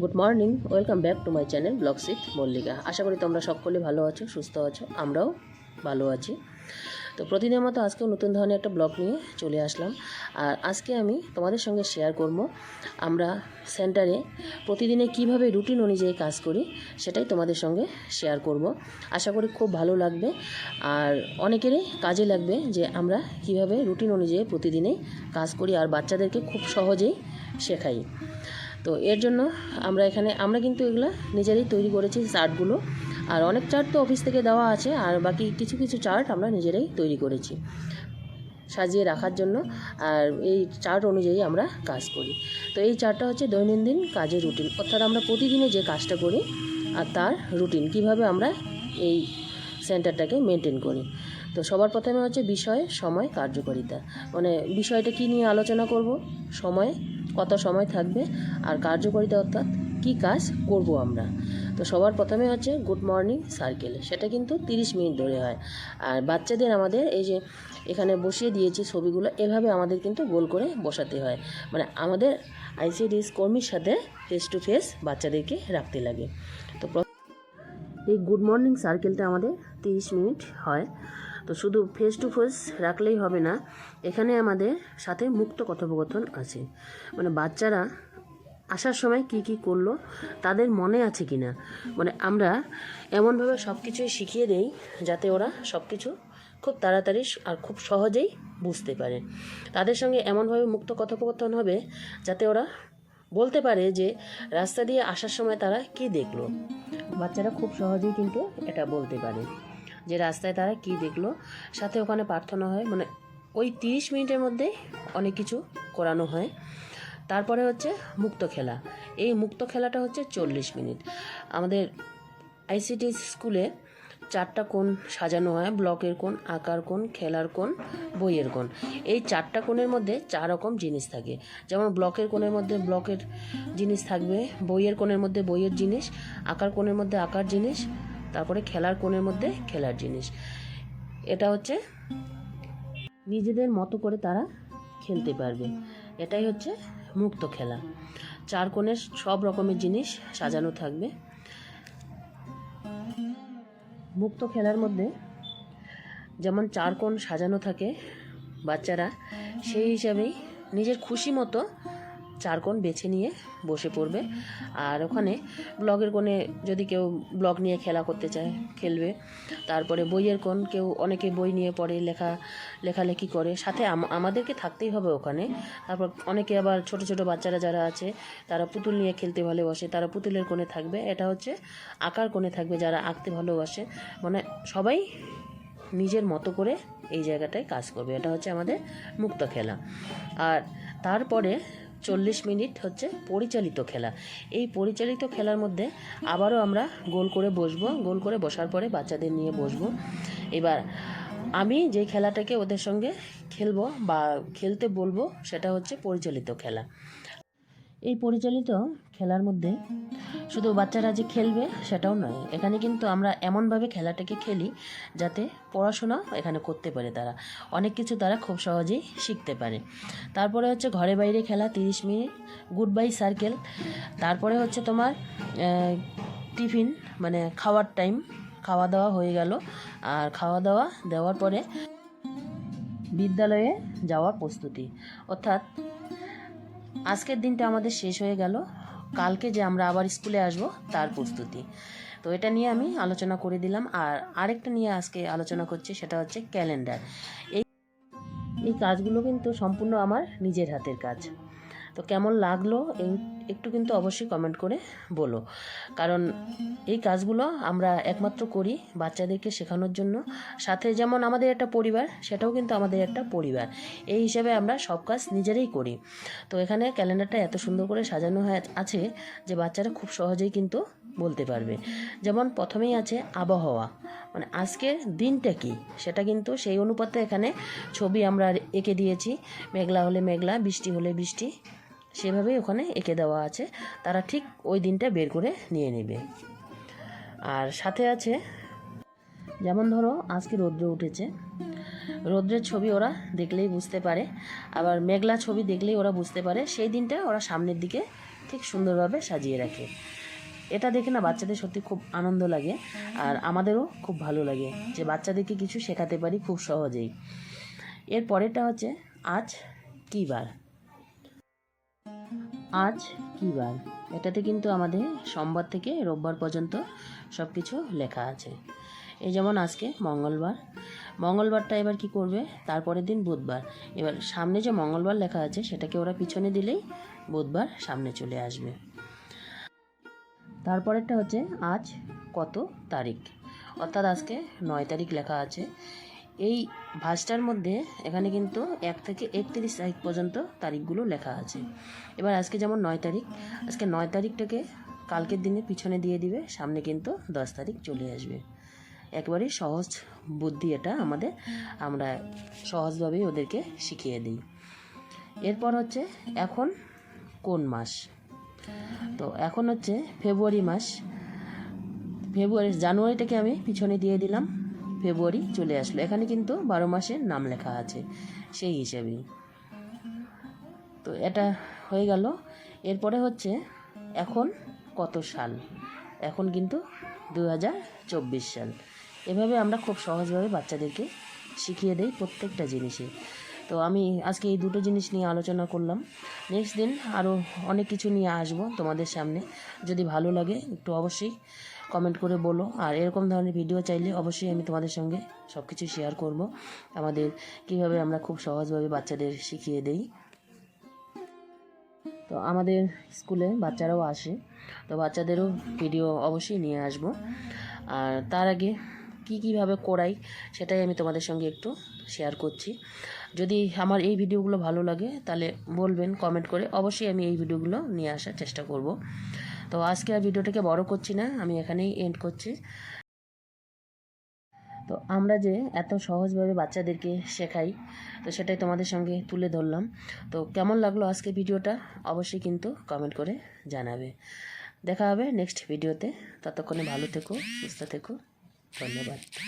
Good morning welcome back to my channel blog sheath Mallika আশা করি তোমরা সকলে ভালো আছো, সুস্থ আছো, আমরাও ভালো আছি। তো প্রতিদিনের মতো আজকেও নতুন ধরনের একটা ব্লগ নিয়ে চলে আসলাম। আর আজকে আমি তোমাদের সঙ্গে শেয়ার করব আমরা সেন্টারে প্রতিদিনে কীভাবে রুটিন অনুযায়ী কাজ করি সেটাই তোমাদের সঙ্গে শেয়ার করব। আশা করি খুব ভালো লাগবে। আর অনেকেরই কাজে লাগবে যে আমরা কীভাবে রুটিন অনুযায়ী প্রতিদিনেই কাজ করি, আর বাচ্চাদেরকে খুব সহজেই শেখাই। তো এর জন্য আমরা এখানে, আমরা কিন্তু এগুলো নিজেরাই তৈরি করেছি চার্টগুলো। আর অনেক চার্ট তো অফিস থেকে দেওয়া আছে, আর বাকি কিছু কিছু চার্ট আমরা নিজেরাই তৈরি করেছি সাজিয়ে রাখার জন্য। আর এই চার্ট অনুযায়ী আমরা কাজ করি। তো এই চার্টটা হচ্ছে দৈনন্দিন কাজের রুটিন অর্থাৎ আমরা প্রতিদিনে যে কাজটা করি আর তার রুটিন কীভাবে আমরা এই সেন্টারটাকে মেনটেন করি। তো সবার প্রথমে হচ্ছে বিষয়, সময়, কার্যকারিতা। মানে বিষয়টা কী নিয়ে আলোচনা করব? সময় কত সময় থাকবে আর কার্যকারিতা অর্থাৎ কী কাজ করব আমরা? তো সবার প্রথমে হচ্ছে গুড মর্নিং সার্কেল সেটা কিন্তু তিরিশ মিনিট ধরে হয়। আর বাচ্চাদের আমাদের এই যে এখানে বসিয়ে দিয়েছি ছবিগুলো, এভাবে আমাদের কিন্তু গোল করে বসাতে হয়। মানে আমাদের আইসিডিএস কর্মীর সাথে ফেস টু ফেস বাচ্চাদেরকে রাখতে লাগে। তো এই গুড মর্নিং সার্কেলটা আমাদের তিরিশ মিনিট হয়। তো শুধু ফেস টু ফেস রাখলেই হবে না, এখানে আমাদের সাথে মুক্ত কথোপকথন আছে। মানে বাচ্চারা আসার সময় কি কি করল, তাদের মনে আছে কি না মানে আমরা এমনভাবে সব কিছুই শিখিয়ে দেই যাতে ওরা সব কিছু খুব তাড়াতাড়ি আর খুব সহজেই বুঝতে পারে। তাদের সঙ্গে এমনভাবে মুক্ত কথোপকথন হবে যাতে ওরা বলতে পারে যে রাস্তা দিয়ে আসার সময় তারা কি দেখল। বাচ্চারা খুব সহজেই কিন্তু এটা বলতে পারে। যে রাস্তায় তারা কি দেখল। সাথে ওখানে প্রার্থনা হয় মানে ওই তিরিশ মিনিটের মধ্যেই অনেক কিছু করানো হয়। তারপরে হচ্ছে মুক্ত খেলা। এই মুক্ত খেলাটা হচ্ছে চল্লিশ মিনিট। আমাদের আইসিটি স্কুলে চারটা কোণ সাজানো হয়, ব্লকের কোণ, আকার কোণ, খেলার কোণ, বইয়ের কোণ। এই চারটা কোণের মধ্যে চার রকম জিনিস থাকে। যেমন ব্লকের কোণের মধ্যে ব্লকের জিনিস থাকবে, বইয়ের কোণের মধ্যে বইয়ের জিনিস, আঁকার কোণের মধ্যে আঁকার জিনিস তারপরে খেলার কোণের মধ্যে খেলার জিনিস। এটা হচ্ছে নিজেদের মতো করে তারা খেলতে পারবে। এটাই হচ্ছে মুক্ত খেলা। চার কোণের সব রকমের জিনিস সাজানো থাকবে। মুক্ত খেলার মধ্যে যেমন চার কোণ সাজানো থাকে বাচ্চারা, সেই হিসাবেই নিজের খুশি মতো চার কোণ বেছে নিয়ে বসে পড়বে। আর ওখানে ব্লগের কোণে যদি কেউ ব্লগ নিয়ে খেলা করতে চায়, খেলবে। তারপরে বইয়ের কোণ, কেউ অনেকে বই নিয়ে পড়ে, লেখা, লেখালেখি করে। সাথে আম- আমাদেরকে থাকতেই হবে ওখানে। তারপর অনেকে আবার ছোট ছোট বাচ্চারা যারা আছে, তারা পুতুল নিয়ে খেলতে ভালোবাসে। তারা পুতুলের কোণে থাকবে। এটা হচ্ছে আঁকার কোণে থাকবে যারা আঁকতে ভালোবাসে। মানে সবাই নিজের মতো করে এই জায়গাটায় কাজ করবে। এটা হচ্ছে আমাদের মুক্ত খেলা। আর তারপরে চল্লিশ মিনিট হচ্ছে পরিচালিত খেলা। এই পরিচালিত খেলার মধ্যে আবারও আমরা গোল করে বসবো, গোল করে বসার পরে বাচ্চাদের নিয়ে বসবো। এবার আমি যে খেলাটাকে ওদের সঙ্গে খেলব বা খেলতে বলব, সেটা হচ্ছে পরিচালিত খেলা। এই পরিচালিত খেলার মধ্যে শুধু বাচ্চারা যে খেলবে সেটাও নয়, এখানে কিন্তু আমরা এমনভাবে খেলাটাকে খেলি যাতে পড়াশোনা এখানে করতে পারে তারা। অনেক কিছু তারা খুব সহজেই শিখতে পারে। তারপরে হচ্ছে ঘরে বাইরে খেলা, তিরিশ মিনিট গুড বাই সার্কেল তারপরে হচ্ছে তোমার টিফিন মানে খাওয়ার টাইম খাওয়া দাওয়া হয়ে গেল। আর খাওয়া দাওয়া দেওয়ার পরে বিদ্যালয়ে যাওয়ার প্রস্তুতি। অর্থাৎ আজকের দিনটা আমাদের শেষ হয়ে গেল। কালকে যে আমরা আবার স্কুলে আসব, তার প্রস্তুতি। তো এটা নিয়ে আমি আলোচনা করে দিলাম, আর আরেকটা নিয়ে আজকে আলোচনা করছি, সেটা হচ্ছে ক্যালেন্ডার। এই এই কাজগুলো কিন্তু সম্পূর্ণ আমার নিজের হাতের কাজ। তো কেমন লাগল এই- একটু কিন্তু অবশ্যই কমেন্ট করে বলো। কারণ এই কাজগুলো আমরা একমাত্র করি বাচ্চাদেরকে শেখানোর জন্য। সাথে যেমন আমাদের একটা পরিবার, সেটাও কিন্তু আমাদের একটা পরিবার। এই হিসাবে আমরা সব কাজ নিজেরাই করি। তো এখানে ক্যালেন্ডারটা এত সুন্দর করে সাজানো হয়ে আছে যে বাচ্চারা খুব সহজেই কিন্তু বলতে পারবে। যেমন প্রথমেই আছে আবহাওয়া। মানে আজকের দিনটা কি? সেটা কিন্তু সেই অনুপাতে এখানে ছবি আমরা এঁকে দিয়েছি। মেঘলা হলে মেঘলা, বৃষ্টি হলে বৃষ্টি। সেভাবেই ওখানে এঁকে দেওয়া আছে। তারা ঠিক ওই দিনটা বের করে নিয়ে নেবে। আর সাথে আছে, যেমন ধরো, আজকে রৌদ্র উঠেছে। রৌদ্রের ছবি ওরা দেখলেই বুঝতে পারে। আবার মেঘলা ছবি দেখলেই ওরা বুঝতে পারে। সেই দিনটা ওরা সামনের দিকে ঠিক সুন্দরভাবে সাজিয়ে রাখে। এটা দেখে না বাচ্চাদের সত্যি খুব আনন্দ লাগে। আর আমাদেরও খুব ভালো লাগে যে বাচ্চাদেরকে কিছু শেখাতে পারি খুব সহজেই। এর পরেরটা হচ্ছে, আজ কী বার? আজ কী বার? এটাতে কিন্তু আমাদের সোমবার থেকে রোববার পর্যন্ত সব কিছু লেখা আছে। এই যেমন আজকে মঙ্গলবার। মঙ্গলবারটা এবার কি করবে? তারপরের দিন বুধবার। এবার সামনে যে মঙ্গলবার লেখা আছে, সেটাকে ওরা পিছনে দিলেই বুধবার সামনে চলে আসবে। তারপরেরটা হচ্ছে আজ কত তারিখ? অর্থাৎ আজকে নয় তারিখ লেখা আছে। এই ভাঁজটার মধ্যে এখানে কিন্তু এক থেকে একত্রিশ তারিখ পর্যন্ত তারিখগুলো লেখা আছে। এবার আজকে যেমন নয় তারিখ, আজকে নয় তারিখটাকে কালকের দিনে পিছনে দিয়ে দিবে, সামনে কিন্তু দশ তারিখ চলে আসবে। একেবারেই সহজ বুদ্ধি এটা আমাদের, আমরা সহজভাবেই ওদেরকে শিখিয়ে দিই। এরপর হচ্ছে এখন কোন মাস? তো এখন হচ্ছে ফেব্রুয়ারি মাস। ফেব্রুয়ারি, জানুয়ারিটাকে আমি পিছনে দিয়ে দিলাম। ফেব্রুয়ারি চলে আসলো। এখানে কিন্তু বারো মাসের নাম লেখা আছে সেই হিসেবেই তো এটা হয়ে গেল। এরপরে হচ্ছে এখন কত সাল? এখন কিন্তু দু হাজার চব্বিশ সাল। এভাবে আমরা খুব সহজভাবে বাচ্চাদেরকে শিখিয়ে দেই প্রত্যেকটা জিনিসে। তো আমি আজকে এই দুটো জিনিস নিয়ে আলোচনা করলাম। নেক্সট দিন আরও অনেক কিছু নিয়ে আসব তোমাদের সামনে। যদি ভালো লাগে একটু অবশ্যই কমেন্ট করে বলো। আর এরকম ধরনের ভিডিও চাইলে অবশ্যই আমি তোমাদের সঙ্গে সব কিছু শেয়ার করব। আমাদের কীভাবে আমরা খুব সহজভাবে বাচ্চাদের শিখিয়ে দেই। তো আমাদের স্কুলে বাচ্চারাও আসে। তো বাচ্চাদেরও ভিডিও অবশ্যই নিয়ে আসব। আর তার আগে কী কীভাবে করাই সেটাই আমি তোমাদের সঙ্গে একটু শেয়ার করছি। যদি আমার এই ভিডিওগুলো ভালো লাগে তাহলে বলবেন কমেন্ট করে। অবশ্যই আমি এই ভিডিওগুলো নিয়ে আসার চেষ্টা করব। তো আজকে আর ভিডিওটাকে বড় করছি না, আমি এখানেই এন্ড করছি। তো আমরা যে এত সহজভাবে বাচ্চাদেরকে শেখাই, তো সেটাই তোমাদের সঙ্গে তুলে ধরলাম। তো কেমন লাগল আজকে ভিডিওটা? অবশ্যই কিন্তু কমেন্ট করে জানাবে। দেখা হবে নেক্সট ভিডিওতে। ততক্ষণে ভালো থেকো, সুস্থ থেকো। ধন্যবাদ।